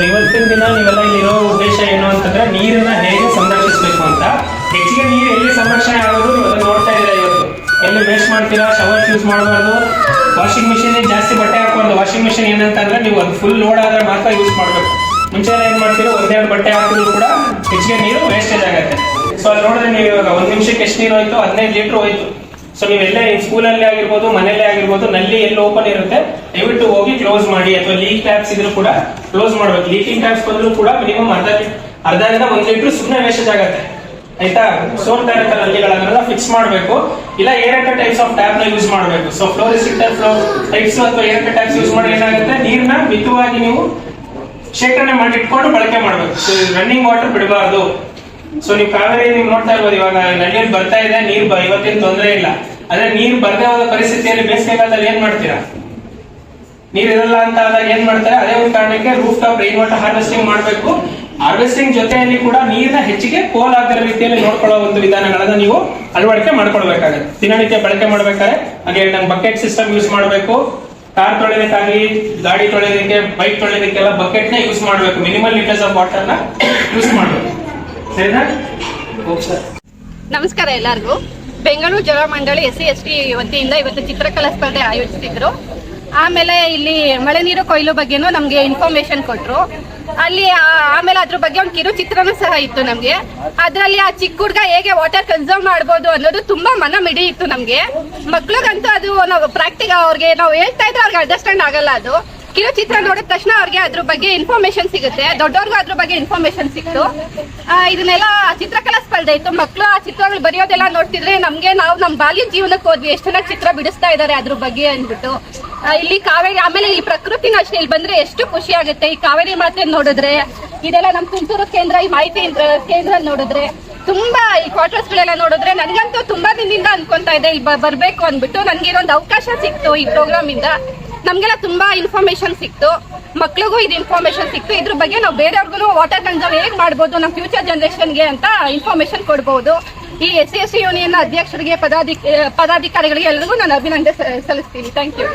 ಇಲ್ಲಿರೋ ಉದ್ದೇಶ ಏನು ಅಂತಂದ್ರೆ ನೀರನ್ನ ಹೇಗೆ ಸಂರಕ್ಷಿಸಬೇಕು ಅಂತ. ಹೆಚ್ಚಿಗೆ ನೀರು ಎಲ್ಲಿ ಸಂರಕ್ಷಣೆ ಆಗೋದು ನೋಡ್ತಾ ಇದ್ದೀರಾ ಇವತ್ತು. ಎಲ್ಲಿ ವೇಸ್ಟ್ ಮಾಡ್ತೀರಾ ಶವರ್ಸ್ ಯೂಸ್ ಮಾಡಬಾರ್ದು. ವಾಷಿಂಗ್ ಮಿಷಿನ್ ಜಾಸ್ತಿ ಬಟ್ಟೆ ಹಾಕೊಂಡು ವಾಷಿಂಗ್ ಮಿಷಿನ್ ಏನಂತಂದ್ರೆ ನೀವು ಅದು ಫುಲ್ ಲೋಡ್ ಆದ್ರೆ ಮಾತ್ರ ಯೂಸ್ ಮಾಡಬೇಕು. ಮುಂಚೆ ಎಲ್ಲ ಏನ್ ಮಾಡ್ತೀರೋ ಒಂದೆರಡು ಬಟ್ಟೆ ಹಾಕಿದ್ರು ಕೂಡ ಹೆಚ್ಚಿಗೆ ನೀರು ವೇಸ್ಟೇಜ್ ಆಗುತ್ತೆ. ಸೊ ಅಲ್ಲಿ ನೋಡಿದ್ರೆ ನೀವು ಇವಾಗ ಒಂದ್ ನಿಮಿಷಕ್ಕೆ ಎಷ್ಟು ನೀರು ಹೋಯ್ತು? ಹದಿನೈದು ಲೀಟರ್ ಹೋಯ್ತು. ಸೊ ನೀವೆಲ್ಲೇ ಸ್ಕೂಲಲ್ಲೇ ಆಗಿರ್ಬೋದು, ಮನೆಯಲ್ಲೇ ಆಗಿರ್ಬೋದು, ನಲ್ಲಿ ಎಲ್ಲಿ ಓಪನ್ ಇರುತ್ತೆ, ದಯವಿಟ್ಟು ಹೋಗಿ ಕ್ಲೋಸ್ ಮಾಡಿ, ಅಥವಾ ಲೀಕ್ ಟ್ಯಾಪ್ಸ್ ಇದ್ರು ಕೂಡ ಕ್ಲೋಸ್ ಮಾಡ್ಬೇಕು. ಲೀಕಿಂಗ್ ಟ್ಯಾಪ್ಸ್ ಬಂದ್ರು ಕೂಡ ಮಿನಿಮಮ್ ಅರ್ಧ ಅರ್ಧದಿಂದ ಒಂದ್ ಲೀಟರ್ ಸುಮ್ಮನೆ ವೇಸ್ಟೇಜ್ ಆಗುತ್ತೆ. ಆಯ್ತಾ? ಸೋನ್ ತರ ನಲ್ಲಿಗಳನ್ನೆಲ್ಲ ಫಿಕ್ಸ್ ಮಾಡಬೇಕು. ಇಲ್ಲ ಏರಟ ಟೈಪ್ಸ್ ಆಫ್ ಟ್ಯಾಪ್ನ ಯೂಸ್ ಮಾಡಬೇಕು. So flow restrictor flow types ಅಥವಾ ಏರಟ ಟ್ಯಾಪ್ಸ್ ಯೂಸ್ ಮಾಡಿ ಏನಾಗುತ್ತೆ? ನೀರ್ನ ಮಿತವಾಗಿ ನೀವು ಶೇಖರಣೆ ಮಾಡಿಟ್ಕೊಂಡು ಬಳಕೆ ಮಾಡಬೇಕು. ರನ್ನಿಂಗ್ ವಾಟರ್ ಬಿಡಬಾರ್ದು. ಸೊ ನೀವು ಕಾವೇರಿ ನೀವು ನೋಡ್ತಾ ಇರ್ಬೋದು, ಇವಾಗ ನದಿಯಲ್ಲಿ ಬರ್ತಾ ಇದೆ, ನೀರು ಇವತ್ತಿನ ತೊಂದರೆ ಇಲ್ಲ. ಅಂದ್ರೆ ನೀರು ಬರದೇ ಹೋದ ಪರಿಸ್ಥಿತಿಯಲ್ಲಿ ಬೇಸಿಗೆಗಾಲದಲ್ಲಿ ಏನ್ ಮಾಡ್ತೀರಾ? ನೀರ್ ಇರಲ್ಲ ಅಂತ ಆದಾಗ ಏನ್ ಮಾಡ್ತಾರೆ? ಅದೇ ಒಂದು ಕಾರಣಕ್ಕೆ roof top rain water harvesting ಮಾಡಬೇಕು. ಹಾರ್ವೆಸ್ಟಿಂಗ್ ಜೊತೆಯಲ್ಲಿ ಕೂಡ ನೀರಿನ ಹೆಚ್ಚಿಗೆ ಪೋಲ್ ಆಗದ ರೀತಿಯಲ್ಲಿ ನೋಡ್ಕೊಳ್ಳೋ ಒಂದು ವಿಧಾನಗಳನ್ನ ನೀವು ಅಳವಡಿಕೆ ಮಾಡ್ಕೊಳ್ಬೇಕಾಗುತ್ತೆ. ದಿನನಿತ್ಯ ಬಳಕೆ ಮಾಡ್ಬೇಕಾದ್ರೆ, ಹಾಗೆ ನಮ್ಗೆ ಬಕೆಟ್ ಸಿಸ್ಟಮ್ ಯೂಸ್ ಮಾಡಬೇಕು. ಕಾರ್ ತೊಳೆಯೋದಕ್ಕಾಗಲಿ, ಗಾಡಿ ತೊಳೆಯೋದಕ್ಕೆ ಬೈಕ್ ತೊಳೆಯೋದಕ್ಕೆಲ್ಲ ಬಕೆಟ್ನ ಯೂಸ್ ಮಾಡಬೇಕು. ಮಿನಿಮಲ್ ಲೀಟರ್ಸ್ ಆಫ್ ವಾಟರ್ನ ಯೂಸ್ ಮಾಡಬೇಕು. ನಮಸ್ಕಾರ ಎಲ್ಲರಿಗೂ. ಬೆಂಗಳೂರು ಜಲ ಮಂಡಳಿ ಎಸ್ ಸಿ, ಎಸ್ ಟಿ ವತಿಯಿಂದ ಇವತ್ತು ಚಿತ್ರಕಲಾ ಸ್ಪರ್ಧೆ ಆಯೋಜಿಸಿದ್ರು. ಆಮೇಲೆ ಇಲ್ಲಿ ಮಳೆ ನೀರು ಕೊಯ್ಲು ಬಗ್ಗೆನೂ ನಮ್ಗೆ ಇನ್ಫಾರ್ಮೇಶನ್ ಕೊಟ್ರು. ಅಲ್ಲಿ ಆಮೇಲೆ ಅದ್ರ ಬಗ್ಗೆ ಒಂದು ಕಿರು ಚಿತ್ರನೂ ಸಹ ಇತ್ತು ನಮ್ಗೆ. ಅದ್ರಲ್ಲಿ ಆ ಚಿಕ್ಕ ಹುಡುಗ ಹೇಗೆ ವಾಟರ್ ಕನ್ಸರ್ವ್ ಮಾಡ್ಬೋದು ಅನ್ನೋದು ತುಂಬಾ ಮನ ಮಿಡಿಯಿತ್ತು ಇತ್ತು ನಮ್ಗೆ. ಮಕ್ಳಿಗಂತೂ ಅದು ನಾವು ಪ್ರಾಕ್ಟಿಕ್ ಅವ್ರಿಗೆ ನಾವು ಹೇಳ್ತಾ ಇದ್ರೆ ಅವ್ರಿಗೆ ಅಂಡರ್ಸ್ಟ್ಯಾಂಡ್ ಆಗಲ್ಲ ಅದು. ಕಿರು ಚಿತ್ರ ನೋಡಿದ ತಕ್ಷಣ ಅವ್ರಿಗೆ ಅದ್ರ ಬಗ್ಗೆ ಇನ್ಫಾರ್ಮೇಶನ್ ಸಿಗುತ್ತೆ. ದೊಡ್ಡವ್ರಿಗೂ ಅದ್ರ ಬಗ್ಗೆ ಇನ್ಫಾರ್ಮೇಶನ್ ಸಿಕ್ತು. ಇದನ್ನೆಲ್ಲ ಚಿತ್ರಕಲಾ ಸ್ಪರ್ಧೆ ಇತ್ತು. ಮಕ್ಕಳು ಆ ಚಿತ್ರಗಳು ಬರೆಯೋದೆಲ್ಲ ನೋಡ್ತಿದ್ರೆ ನಮ್ಗೆ ನಾವು ನಮ್ಮ ಬಾಲ್ಯ ಜೀವನಕ್ಕೆ ಹೋದ್ವಿ. ಎಷ್ಟು ಚೆನ್ನಾಗಿ ಚಿತ್ರ ಬಿಡಿಸ್ತಾ ಇದ್ದಾರೆ ಅದ್ರ ಬಗ್ಗೆ ಅಂದ್ಬಿಟ್ಟು. ಇಲ್ಲಿ ಕಾವೇರಿ, ಆಮೇಲೆ ಇಲ್ಲಿ ಪ್ರಕೃತಿನ ಅಷ್ಟೇ ಇಲ್ಲಿ ಬಂದ್ರೆ ಎಷ್ಟು ಖುಷಿ ಆಗುತ್ತೆ. ಈ ಕಾವೇರಿ ಮಾತೆ ನೋಡಿದ್ರೆ, ಇದೆಲ್ಲ ನಮ್ಮ ತುಮಕೂರು ಕೇಂದ್ರ, ಈ ಮಾಹಿತಿ ಕೇಂದ್ರ- ನೋಡಿದ್ರೆ, ತುಂಬಾ ಈ ಕ್ವಾರ್ಟರ್ಸ್ ಗಳೆಲ್ಲ ನೋಡಿದ್ರೆ ನನಗಂತೂ ತುಂಬಾ ದಿನದಿಂದ ಅನ್ಕೊಂತ ಇದೆ. ಇಲ್ಲಿ ಬರ್ಬೇಕು ಅಂದ್ಬಿಟ್ಟು ನನ್ಗೆ ಇದೊಂದು ಅವಕಾಶ ಸಿಕ್ತು ಈ ಪ್ರೋಗ್ರಾಮ್ ಇಂದ. ನಮ್ಗೆಲ್ಲ ತುಂಬಾ ಇನ್ಫಾರ್ಮೇಶನ್ ಸಿಕ್ತು. ಮಕ್ಳಿಗೂ ಇದು ಇನ್ಫಾರ್ಮೇಶನ್ ಸಿಕ್ತು. ಇದ್ರ ಬಗ್ಗೆ ನಾವು ಬೇರೆಯವ್ರಿಗೂ ವಾಟರ್ ಕನ್ಸರ್ವ್ ಹೇಗೆ ಮಾಡ್ಬೋದು ನಮ್ಮ ಫ್ಯೂಚರ್ ಜನರೇಷನ್ಗೆ ಅಂತ ಇನ್ಫಾರ್ಮೇಶನ್ ಕೊಡ್ಬೋದು. ಈ ಎಸ್ ಸಿ ಎಸ್ ಯೂನಿಯನ್ ಅಧ್ಯಕ್ಷರಿಗೆ ಪದಾಧಿಕ ಪದಾಧಿಕಾರಿಗಳಿಗೆ ಎಲ್ಲರಿಗೂ ನಾನು ಅಭಿನಂದನೆ ಸಲ್ಲಿಸ್ತೀನಿ. Thank you